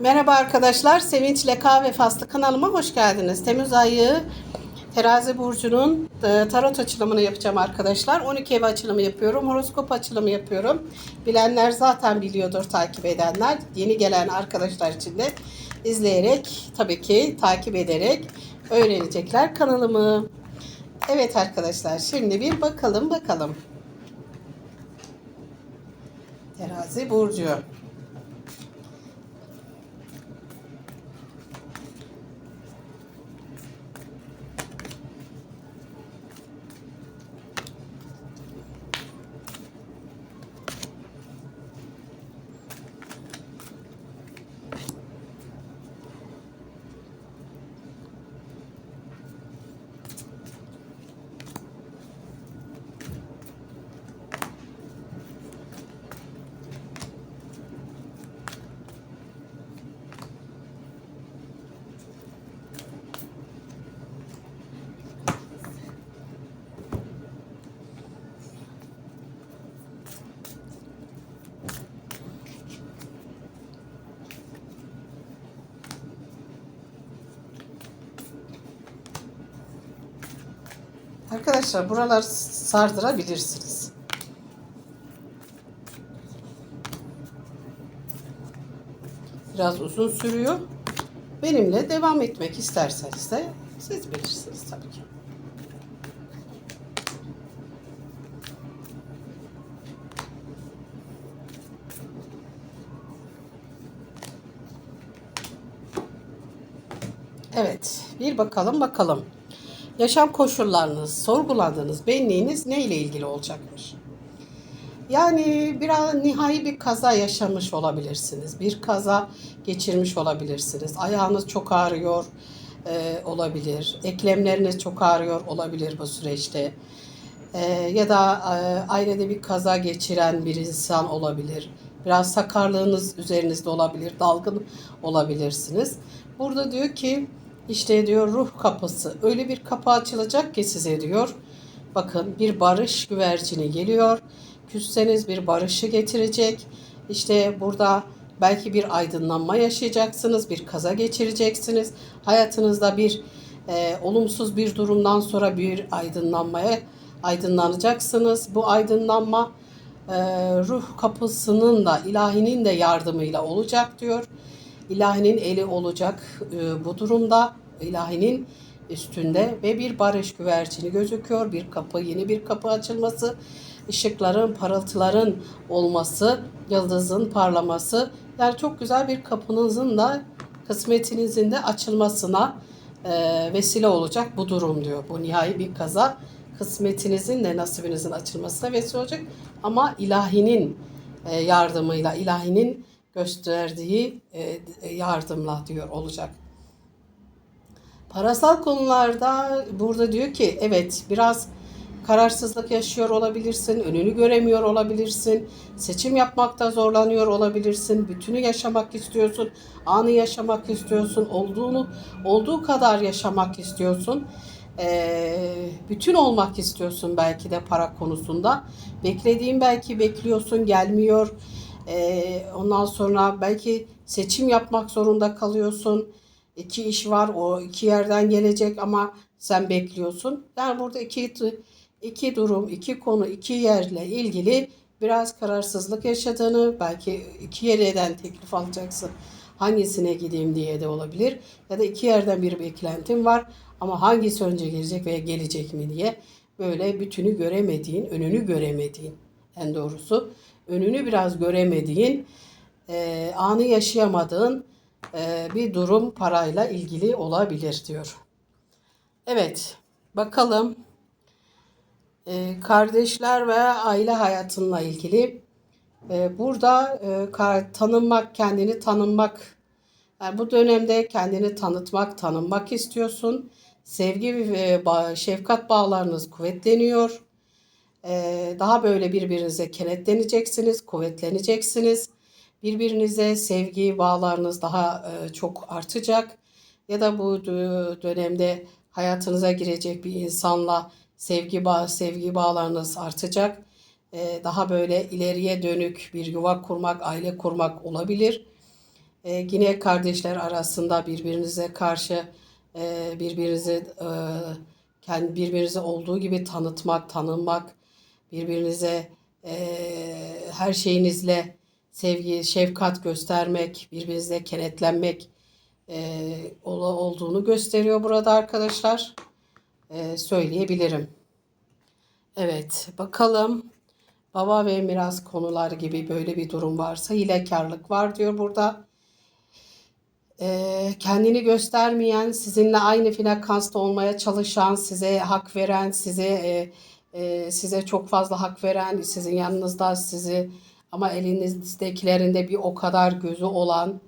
Merhaba arkadaşlar, Sevinçle Kahve Faslı kanalıma hoş geldiniz. Temmuz ayı Terazi Burcu'nun e, tarot açılımını yapacağım arkadaşlar. 12 ev açılımı yapıyorum, horoskop açılımı yapıyorum. Bilenler zaten biliyordur, takip edenler. Yeni gelen arkadaşlar için de izleyerek, tabii ki takip ederek öğrenecekler kanalımı. Evet arkadaşlar, şimdi bir bakalım bakalım. Terazi Burcu. Arkadaşlar buralar sardırabilirsiniz. Biraz uzun sürüyor. Benimle devam etmek isterseniz de siz bilirsiniz tabii ki. Evet, bir bakalım bakalım. Yaşam koşullarınız, sorguladığınız benliğiniz ne ile ilgili olacakmış? Yani biraz nihai bir kaza yaşamış olabilirsiniz. Bir kaza geçirmiş olabilirsiniz. Ayağınız çok ağrıyor e, olabilir. Eklemleriniz çok ağrıyor olabilir bu süreçte. E, ya da e, ailede bir kaza geçiren bir insan olabilir. Biraz sakarlığınız üzerinizde olabilir. Dalgın olabilirsiniz. Burada diyor ki işte diyor ruh kapısı. Öyle bir kapı açılacak ki size diyor. Bakın bir barış güvercini geliyor. Küsseniz bir barışı getirecek. İşte burada belki bir aydınlanma yaşayacaksınız. Bir kaza geçireceksiniz. Hayatınızda bir e, olumsuz bir durumdan sonra bir aydınlanmaya aydınlanacaksınız. Bu aydınlanma e, ruh kapısının da ilahinin de yardımıyla olacak diyor. İlahinin eli olacak e, bu durumda. İlahinin üstünde ve bir barış güvercini gözüküyor. Bir kapı, yeni bir kapı açılması, ışıkların, parıltıların olması, yıldızın parlaması. Yani çok güzel bir kapınızın da kısmetinizin de açılmasına e, vesile olacak bu durum diyor. Bu nihai bir kaza kısmetinizin de nasibinizin açılmasına vesile olacak. Ama ilahinin e, yardımıyla, ilahinin gösterdiği e, yardımla diyor olacak. Parasal konularda burada diyor ki evet biraz kararsızlık yaşıyor olabilirsin, önünü göremiyor olabilirsin, seçim yapmakta zorlanıyor olabilirsin, bütünü yaşamak istiyorsun, anı yaşamak istiyorsun, olduğunu olduğu kadar yaşamak istiyorsun. Ee, bütün olmak istiyorsun belki de para konusunda. Beklediğin belki bekliyorsun gelmiyor. Ee, ondan sonra belki seçim yapmak zorunda kalıyorsun. İki iş var o iki yerden gelecek ama sen bekliyorsun. Yani burada iki iki durum, iki konu, iki yerle ilgili biraz kararsızlık yaşadığını, belki iki yerden teklif alacaksın. Hangisine gideyim diye de olabilir. Ya da iki yerden bir beklentim var ama hangisi önce gelecek veya gelecek mi diye böyle bütünü göremediğin, önünü göremediğin en doğrusu önünü biraz göremediğin, e, anı yaşayamadığın e, bir durum parayla ilgili olabilir diyor. Evet, bakalım e, kardeşler ve aile hayatınla ilgili e, burada e, tanınmak, kendini tanınmak, yani bu dönemde kendini tanıtmak, tanınmak istiyorsun. Sevgi ve şefkat bağlarınız kuvvetleniyor. Daha böyle birbirinize kenetleneceksiniz, kuvvetleneceksiniz. Birbirinize sevgi bağlarınız daha çok artacak. Ya da bu dö- dönemde hayatınıza girecek bir insanla sevgi bağ sevgi bağlarınız artacak. Daha böyle ileriye dönük bir yuva kurmak, aile kurmak olabilir. yine kardeşler arasında birbirinize karşı birbirinizi kendi birbirinize olduğu gibi tanıtmak, tanınmak, birbirinize e, her şeyinizle sevgi, şefkat göstermek, birbirinize kenetlenmek e, olduğunu gösteriyor burada arkadaşlar. E, söyleyebilirim. Evet, bakalım baba ve miras konuları gibi böyle bir durum varsa hilekarlık var diyor burada. Ee, kendini göstermeyen, sizinle aynı frekansta olmaya çalışan, size hak veren, size e, e, size çok fazla hak veren, sizin yanınızda sizi ama elinizdekilerinde bir o kadar gözü olan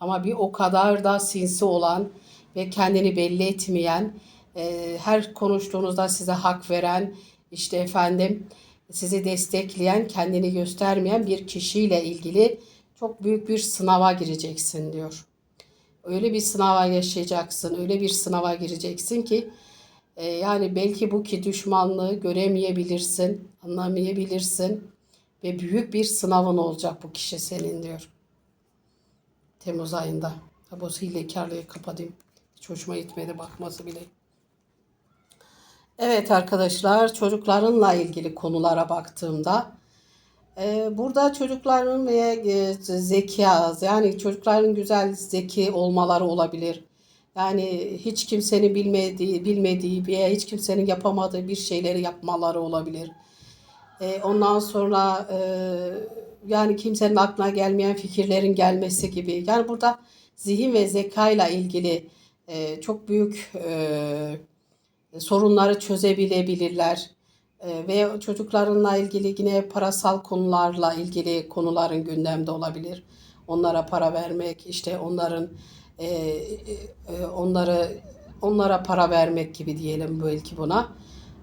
ama bir o kadar da sinsi olan ve kendini belli etmeyen, e, her konuştuğunuzda size hak veren, işte efendim sizi destekleyen, kendini göstermeyen bir kişiyle ilgili çok büyük bir sınava gireceksin diyor. Öyle bir sınava yaşayacaksın, öyle bir sınava gireceksin ki e, yani belki bu ki düşmanlığı göremeyebilirsin, anlamayabilirsin ve büyük bir sınavın olacak bu kişi senin diyor. Temmuz ayında. Ha, bu hilekarlığı kapatayım. Hiç hoşuma gitmedi bakması bile. Evet arkadaşlar çocuklarınla ilgili konulara baktığımda e, burada çocukların ve e, zeka yani çocukların güzel zeki olmaları olabilir. Yani hiç kimsenin bilmediği, bilmediği veya hiç kimsenin yapamadığı bir şeyleri yapmaları olabilir. E, ondan sonra e, yani kimsenin aklına gelmeyen fikirlerin gelmesi gibi. Yani burada zihin ve zekayla ilgili e, çok büyük e, sorunları çözebilebilirler. E, ve çocuklarınla ilgili yine parasal konularla ilgili konuların gündemde olabilir. Onlara para vermek, işte onların e, e, onları onlara para vermek gibi diyelim belki buna.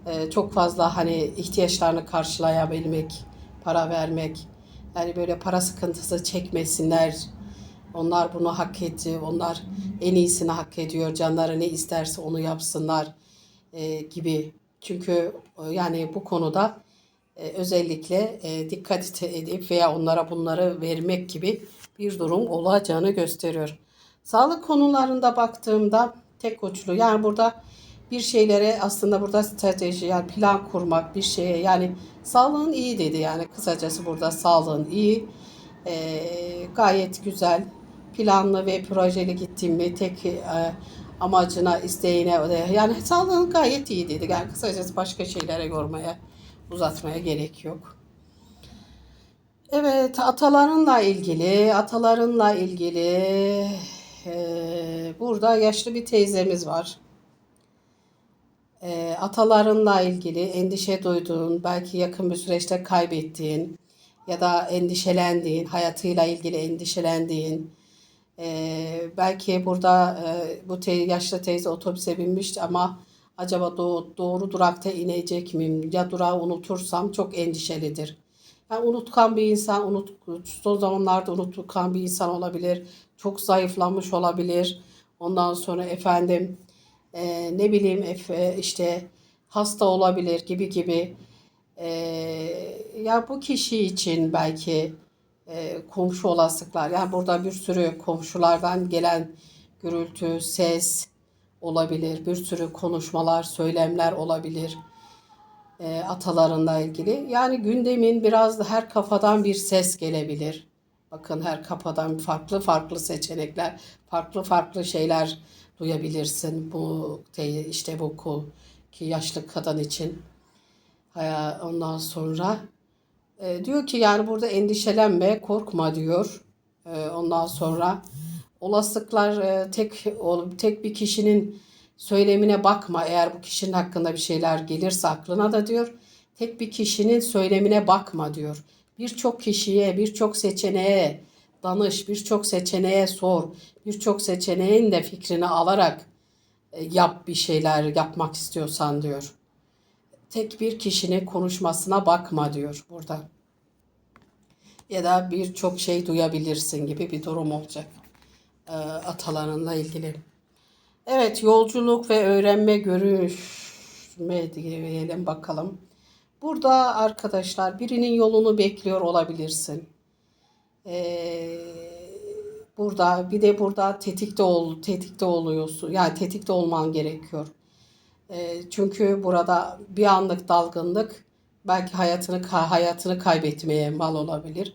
E, çok fazla hani ihtiyaçlarını karşılayabilmek, para vermek. Yani böyle para sıkıntısı çekmesinler. Onlar bunu hak etti. Onlar en iyisini hak ediyor. Canları ne isterse onu yapsınlar e, gibi. Çünkü e, yani bu konuda e, özellikle e, dikkat edip veya onlara bunları vermek gibi bir durum olacağını gösteriyor. Sağlık konularında baktığımda tek uçlu yani burada bir şeylere aslında burada strateji yani plan kurmak bir şeye yani sağlığın iyi dedi yani kısacası burada sağlığın iyi e, gayet güzel planlı ve projeli gittim mi tek e, amacına isteğine yani sağlığın gayet iyi dedi yani kısacası başka şeylere yormaya uzatmaya gerek yok. Evet atalarınla ilgili atalarınla ilgili e, burada yaşlı bir teyzemiz var e, atalarınla ilgili endişe duyduğun, belki yakın bir süreçte kaybettiğin ya da endişelendiğin, hayatıyla ilgili endişelendiğin, e, belki burada e, bu te yaşlı teyze otobüse binmiş ama acaba doğru, doğru durakta inecek miyim? Ya durağı unutursam çok endişelidir. Yani unutkan bir insan, unut, son zamanlarda unutkan bir insan olabilir. Çok zayıflamış olabilir. Ondan sonra efendim e, ne bileyim e, işte hasta olabilir gibi gibi. E, ya bu kişi için belki e, komşu olasılıklar yani burada bir sürü komşulardan gelen gürültü, ses olabilir. Bir sürü konuşmalar, söylemler olabilir. E, atalarınla ilgili. Yani gündemin biraz da her kafadan bir ses gelebilir. Bakın her kafadan farklı farklı seçenekler, farklı farklı şeyler duyabilirsin bu işte bu kul ki yaşlı kadın için. Ondan sonra e, diyor ki yani burada endişelenme, korkma diyor. E, ondan sonra olasılıklar e, tek tek bir kişinin söylemine bakma. Eğer bu kişinin hakkında bir şeyler gelirse aklına da diyor. Tek bir kişinin söylemine bakma diyor. Birçok kişiye, birçok seçeneğe danış, birçok seçeneğe sor, birçok seçeneğin de fikrini alarak e, yap bir şeyler yapmak istiyorsan diyor. Tek bir kişinin konuşmasına bakma diyor burada. Ya da birçok şey duyabilirsin gibi bir durum olacak e, atalarınla ilgili. Evet yolculuk ve öğrenme görüşme diyelim bakalım. Burada arkadaşlar birinin yolunu bekliyor olabilirsin. Ee, Burada bir de burada tetikte ol, tetikte oluyorsun. Yani tetikte olman gerekiyor. E, çünkü burada bir anlık dalgınlık belki hayatını hayatını kaybetmeye mal olabilir.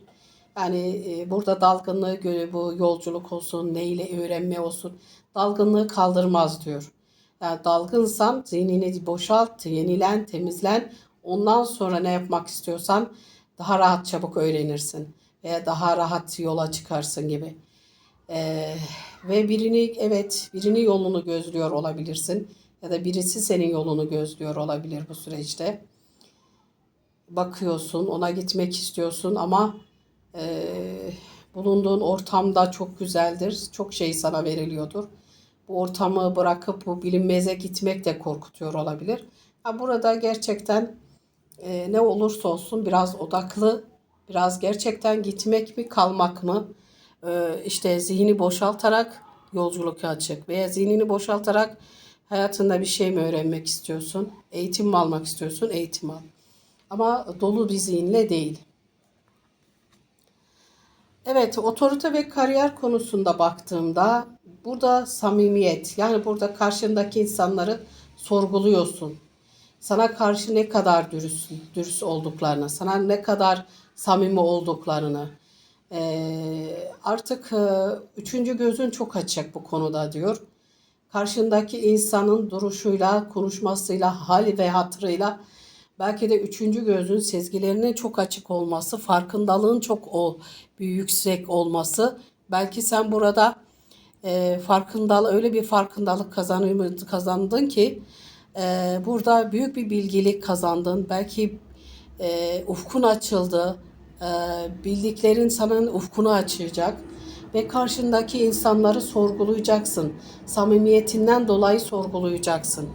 Yani e, burada dalgınlığı bu yolculuk olsun, neyle öğrenme olsun dalgınlığı kaldırmaz diyor. Yani dalgınsan zihnini boşalt, yenilen, temizlen. Ondan sonra ne yapmak istiyorsan daha rahat çabuk öğrenirsin veya daha rahat yola çıkarsın gibi. Ee, ve birini evet birini yolunu gözlüyor olabilirsin ya da birisi senin yolunu gözlüyor olabilir bu süreçte. Bakıyorsun, ona gitmek istiyorsun ama e, bulunduğun ortamda çok güzeldir. Çok şey sana veriliyordur. Bu ortamı bırakıp bu bilinmeze gitmek de korkutuyor olabilir. Ha, burada gerçekten e, ne olursa olsun biraz odaklı, biraz gerçekten gitmek mi kalmak mı? E, işte zihni boşaltarak yolculuk açık veya zihnini boşaltarak hayatında bir şey mi öğrenmek istiyorsun? Eğitim mi almak istiyorsun? Eğitim al. Ama dolu bir zihinle değil. Evet, otorite ve kariyer konusunda baktığımda burada samimiyet, yani burada karşındaki insanları sorguluyorsun. Sana karşı ne kadar dürüst, dürüst olduklarını, sana ne kadar samimi olduklarını. Ee, artık üçüncü gözün çok açık bu konuda diyor. Karşındaki insanın duruşuyla, konuşmasıyla, hal ve hatırıyla belki de üçüncü gözün sezgilerine çok açık olması, farkındalığın çok o yüksek olması. Belki sen burada e, farkındal öyle bir farkındalık kazanı, kazandın ki e, burada büyük bir bilgilik kazandın. Belki e, ufkun açıldı. E, bildiklerin sana ufkunu açacak ve karşındaki insanları sorgulayacaksın. Samimiyetinden dolayı sorgulayacaksın.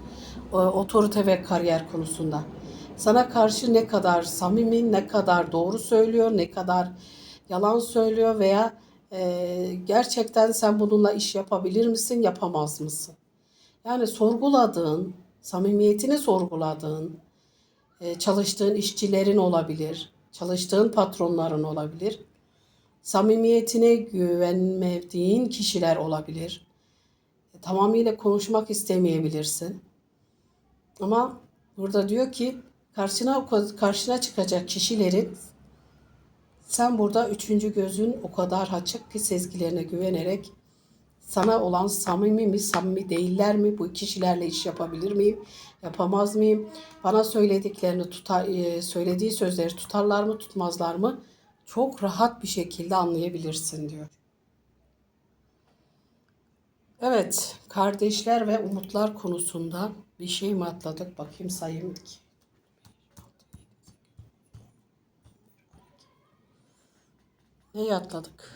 O, otorite ve kariyer konusunda. Sana karşı ne kadar samimi, ne kadar doğru söylüyor, ne kadar yalan söylüyor veya e, gerçekten sen bununla iş yapabilir misin, yapamaz mısın? Yani sorguladığın, samimiyetini sorguladığın, e, çalıştığın işçilerin olabilir, çalıştığın patronların olabilir, samimiyetine güvenmediğin kişiler olabilir. E, tamamıyla konuşmak istemeyebilirsin. Ama burada diyor ki karşına karşına çıkacak kişilerin sen burada üçüncü gözün o kadar açık ki sezgilerine güvenerek sana olan samimi mi, samimi değiller mi? Bu kişilerle iş yapabilir miyim? Yapamaz mıyım? Bana söylediklerini tutar, e, söylediği sözleri tutarlar mı, tutmazlar mı? Çok rahat bir şekilde anlayabilirsin diyor. Evet, kardeşler ve umutlar konusunda bir şey mi atladık? Bakayım sayayım ki. Neyi atladık?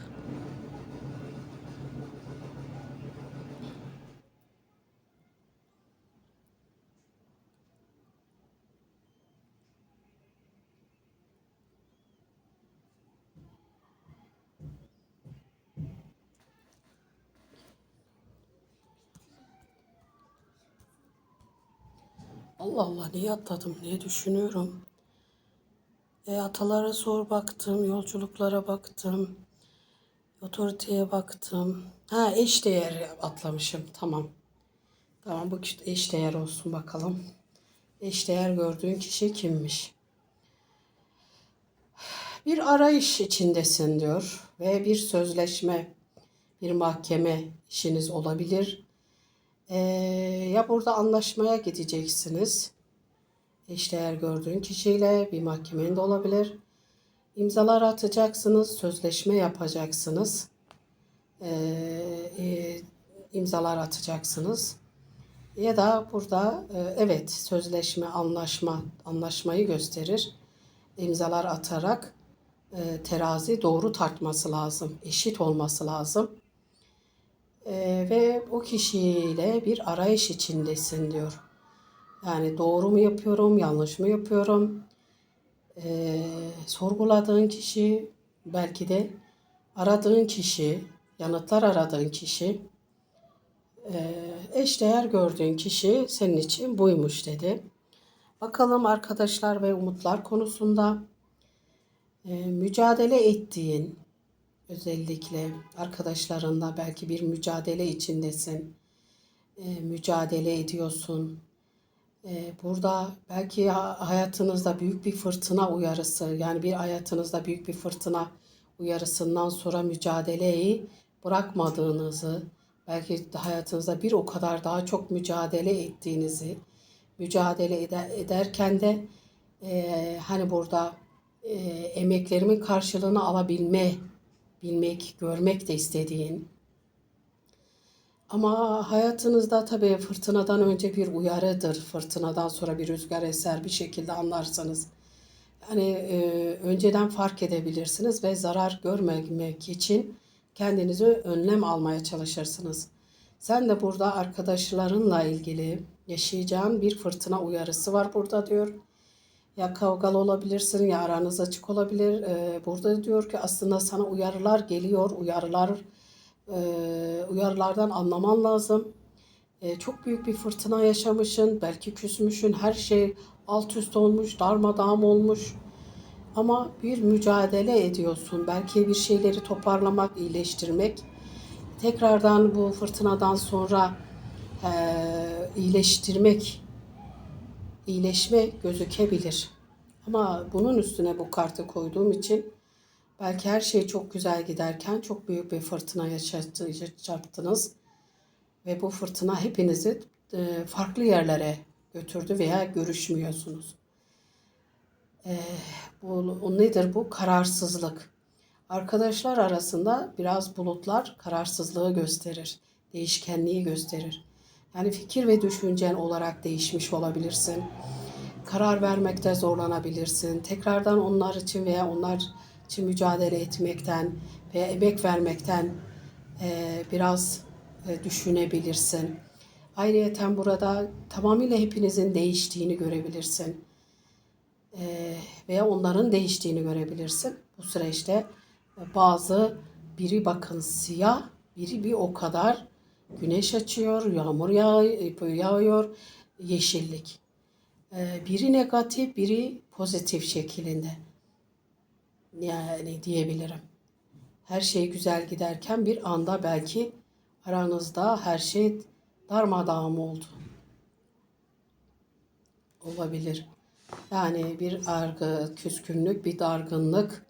Allah Allah neyi atladım, neyi düşünüyorum. E, atalara sor baktım, yolculuklara baktım, otoriteye baktım. Ha eş değer atlamışım, tamam. Tamam bu eş değer olsun bakalım. Eş değer gördüğün kişi kimmiş? Bir arayış içindesin diyor ve bir sözleşme, bir mahkeme işiniz olabilir. Ee, ya burada anlaşmaya gideceksiniz eşdeğer gördüğün kişiyle bir mahkemen de olabilir. İmzalar atacaksınız, sözleşme yapacaksınız. Ee, e, imzalar atacaksınız. Ya da burada e, evet sözleşme, anlaşma, anlaşmayı gösterir. İmzalar atarak e, terazi doğru tartması lazım, eşit olması lazım. E, ve o kişiyle bir arayış içindesin diyor. Yani doğru mu yapıyorum, yanlış mı yapıyorum? Ee, sorguladığın kişi, belki de aradığın kişi, yanıtlar aradığın kişi, e, eşdeğer gördüğün kişi senin için buymuş dedi. Bakalım arkadaşlar ve umutlar konusunda e, mücadele ettiğin, Özellikle arkadaşlarınla belki bir mücadele içindesin. E, mücadele ediyorsun. E, burada belki ha- hayatınızda büyük bir fırtına uyarısı, yani bir hayatınızda büyük bir fırtına uyarısından sonra mücadeleyi bırakmadığınızı, belki hayatınızda bir o kadar daha çok mücadele ettiğinizi, mücadele eder, ederken de e, hani burada e, emeklerimin karşılığını alabilme, bilmek, görmek de istediğin, ama hayatınızda tabii fırtınadan önce bir uyarıdır. Fırtınadan sonra bir rüzgar eser bir şekilde anlarsınız. Yani e, önceden fark edebilirsiniz ve zarar görmemek için kendinize önlem almaya çalışırsınız. Sen de burada arkadaşlarınla ilgili yaşayacağın bir fırtına uyarısı var burada diyor. Ya kavgalı olabilirsin ya aranız açık olabilir. Ee, burada diyor ki aslında sana uyarılar geliyor. Uyarılar e, uyarılardan anlaman lazım. E, çok büyük bir fırtına yaşamışsın. Belki küsmüşsün. Her şey alt üst olmuş, darmadağım olmuş. Ama bir mücadele ediyorsun. Belki bir şeyleri toparlamak, iyileştirmek. Tekrardan bu fırtınadan sonra e, iyileştirmek iyileşme gözükebilir. Ama bunun üstüne bu kartı koyduğum için belki her şey çok güzel giderken çok büyük bir fırtına yaşattı- yaşattınız. Ve bu fırtına hepinizi e, farklı yerlere götürdü veya görüşmüyorsunuz. E, bu, o nedir bu? Kararsızlık. Arkadaşlar arasında biraz bulutlar kararsızlığı gösterir. Değişkenliği gösterir. Yani fikir ve düşüncen olarak değişmiş olabilirsin. Karar vermekte zorlanabilirsin. Tekrardan onlar için veya onlar için mücadele etmekten veya emek vermekten e, biraz e, düşünebilirsin. Ayrıyeten burada tamamıyla hepinizin değiştiğini görebilirsin. E, veya onların değiştiğini görebilirsin. Bu süreçte bazı biri bakın siyah, biri bir o kadar güneş açıyor, yağmur yağ- yağıyor, yeşillik. Biri negatif, biri pozitif şeklinde. Yani diyebilirim. Her şey güzel giderken bir anda belki aranızda her şey darmadağın oldu. Olabilir. Yani bir argı, küskünlük, bir dargınlık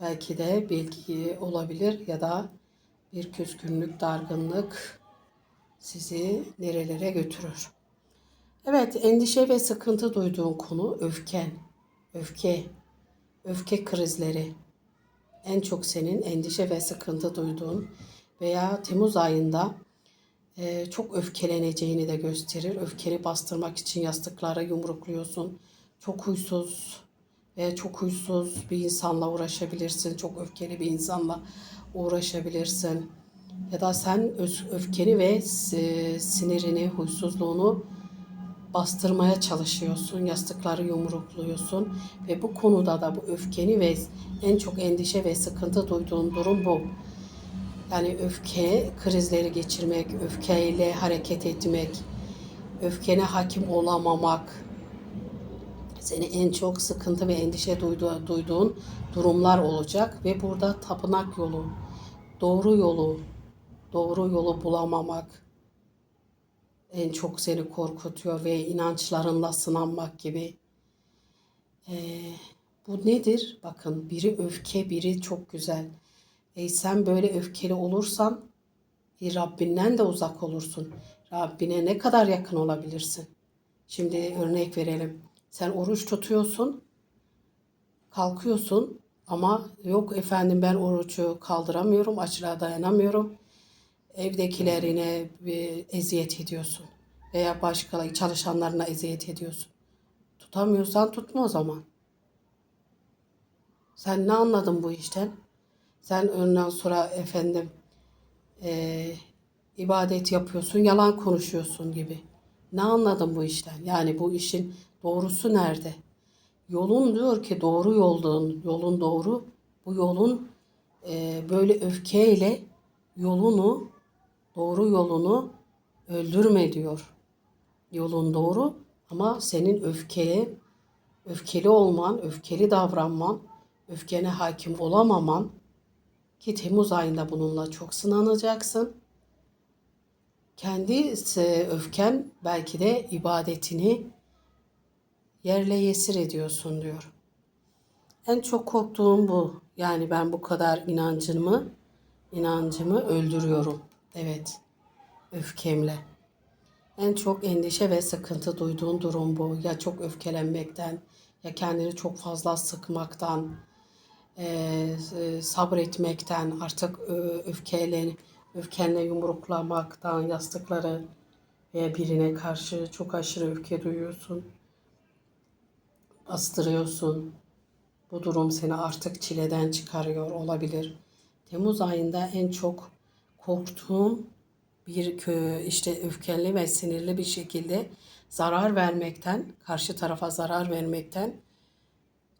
belki de belki olabilir ya da bir küskünlük, dargınlık sizi nerelere götürür. Evet, endişe ve sıkıntı duyduğun konu öfken, öfke, öfke krizleri. En çok senin endişe ve sıkıntı duyduğun veya Temmuz ayında e, çok öfkeleneceğini de gösterir. Öfkeni bastırmak için yastıklara yumrukluyorsun. Çok huysuz ve çok huysuz bir insanla uğraşabilirsin. Çok öfkeli bir insanla uğraşabilirsin. Ya da sen öfkeni ve sinirini, huysuzluğunu bastırmaya çalışıyorsun, yastıkları yumrukluyorsun ve bu konuda da bu öfkeni ve en çok endişe ve sıkıntı duyduğun durum bu. Yani öfke krizleri geçirmek, öfkeyle hareket etmek, öfkene hakim olamamak, seni en çok sıkıntı ve endişe duyduğu, duyduğun durumlar olacak ve burada tapınak yolu, doğru yolu, doğru yolu bulamamak, en çok seni korkutuyor ve inançlarınla sınanmak gibi. Ee, bu nedir? Bakın biri öfke, biri çok güzel. E, sen böyle öfkeli olursan e, Rabbinden de uzak olursun. Rabbine ne kadar yakın olabilirsin? Şimdi örnek verelim. Sen oruç tutuyorsun, kalkıyorsun ama yok efendim ben orucu kaldıramıyorum, açlığa dayanamıyorum evdekilerine eziyet ediyorsun veya başka çalışanlarına eziyet ediyorsun. Tutamıyorsan tutma o zaman. Sen ne anladın bu işten? Sen ondan sonra efendim eee, ibadet yapıyorsun, yalan konuşuyorsun gibi. Ne anladın bu işten? Yani bu işin doğrusu nerede? Yolun diyor ki doğru yolun, yolun doğru. Bu yolun eee, böyle öfkeyle yolunu doğru yolunu öldürme diyor. Yolun doğru ama senin öfkeye, öfkeli olman, öfkeli davranman, öfkene hakim olamaman Ki Temmuz ayında bununla çok sınanacaksın. Kendi öfken belki de ibadetini yerle yesir ediyorsun diyor. En çok korktuğum bu. Yani ben bu kadar inancımı, inancımı öldürüyorum. Evet, öfkemle. En çok endişe ve sıkıntı duyduğun durum bu. Ya çok öfkelenmekten, ya kendini çok fazla sıkmaktan, e, sabretmekten, artık e, öfkeyle, öfkenle yumruklamaktan, yastıkları veya birine karşı çok aşırı öfke duyuyorsun, bastırıyorsun. Bu durum seni artık çileden çıkarıyor olabilir. Temmuz ayında en çok korktuğum bir işte öfkeli ve sinirli bir şekilde zarar vermekten, karşı tarafa zarar vermekten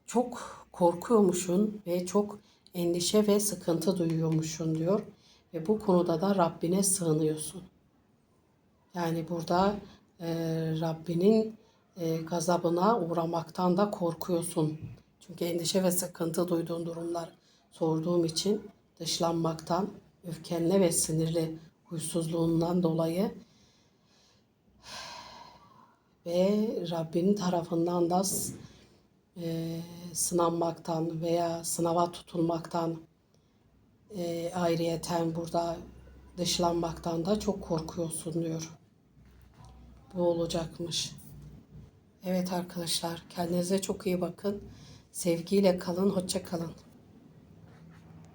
çok korkuyormuşsun ve çok endişe ve sıkıntı duyuyormuşsun diyor. Ve bu konuda da Rabbine sığınıyorsun. Yani burada e, Rabbinin e, gazabına uğramaktan da korkuyorsun. Çünkü endişe ve sıkıntı duyduğun durumlar sorduğum için dışlanmaktan, öfkenle ve sinirli huysuzluğundan dolayı ve Rabbinin tarafından da e, sınanmaktan veya sınava tutulmaktan e, ayrıyeten burada dışlanmaktan da çok korkuyorsun diyor. Bu olacakmış. Evet arkadaşlar kendinize çok iyi bakın. Sevgiyle kalın, hoşça kalın.